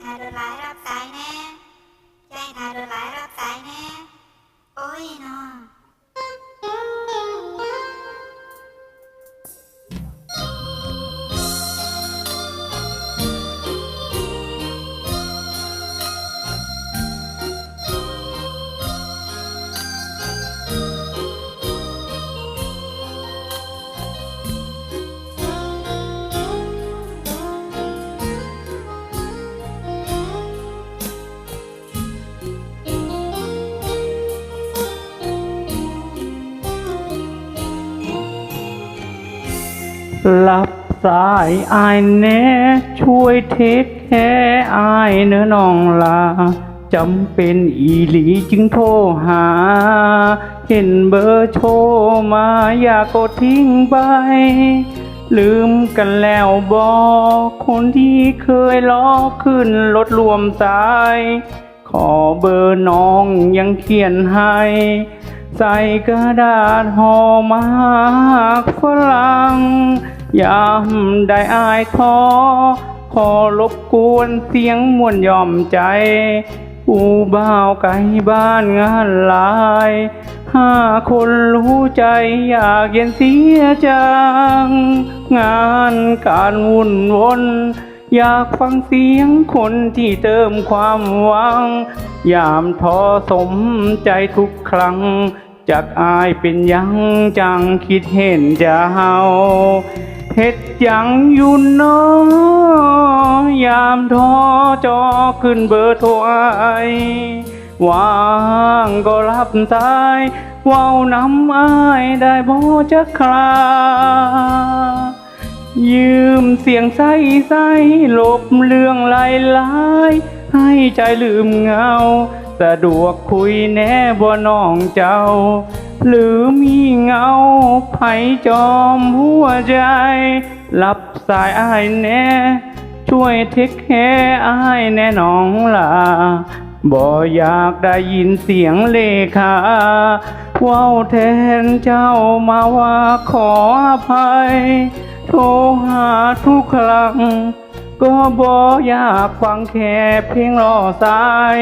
thì thà đường lại rộng tại รับสายอายแน่ช่วยเทคแค่อายเนื้อน้องลาจำเป็นอีหลีจึงโทรหา เห็นเบอร์โทรมา อย่ากดทิ้งไป ลืมกันแล้วบอกคนที่เคยล้อขึ้นรถรวมสาย ขอเบอร์น้องยังเขียนให้ ใส่กระดาษห่อมากฝรั่งยามได้อายท้อขอรบกวนเสียงมวนยอมใจผู้บ่าวไกลบ้านงานลายห้าคนรู้ใจอยากเย็นเสียจัง งานการวุ่นวน อยากฟังเสียงคนที่เติมความหวัง ยามท้อสมใจทุกครั้ง จากอายเป็นยังจังคิดเห็นจะเฮาเฮ็ดยังอยู่เนอยามท้อจอขึ้นเบอร์โทรอว่างก็รับสายเว้าน้ำอายได้บ่จะครา ยืมเสียงใสใสลบเรื่องลายลายให้ใจลืมเงา สะดวกคุยแน่บ่น้องเจ้า หรือมีเงาไผจอมหัวใจ รับสายอ้ายแน่ ช่วยเทคแคร์อ้ายแน่น้องล่ะบ่อยากได้ยินเสียงเลขาว้าแทนเจ้ามาว่าขออภัย โทรหาทุกครั้ง ก็บออยากฟังแค่เพลงรอสาย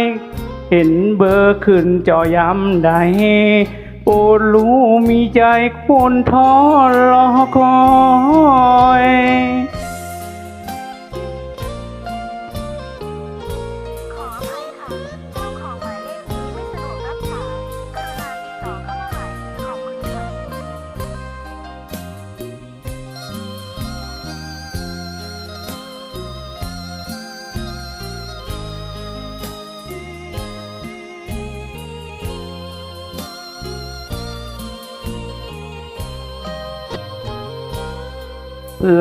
เห็นเบอร์ขึ้นจอย้ำใดโปรดรู้มีใจคนท้อรอคอย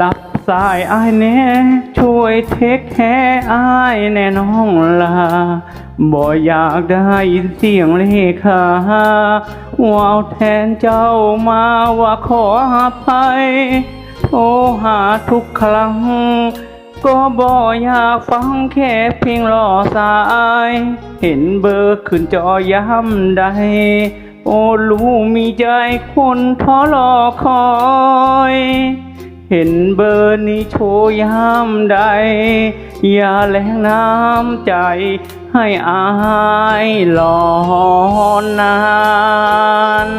รับสายอายแน่ช่วยเทคแคร์อายแน่น้องลาบ่อยากได้ยินเสียงเลขาว่าวแทนเจ้ามาว่าขออภัยโทรหาทุกครั้ง ก็บ่อยากฟังแค่เพียงรอสาย เห็นเบอร์ขึ้นจอย้ำใด โอ้รู้มีใจคนท้อรอคอย เห็นเบอร์นี้โชว์ยามใด อย่าแลงน้ำใจให้อายหลอนาน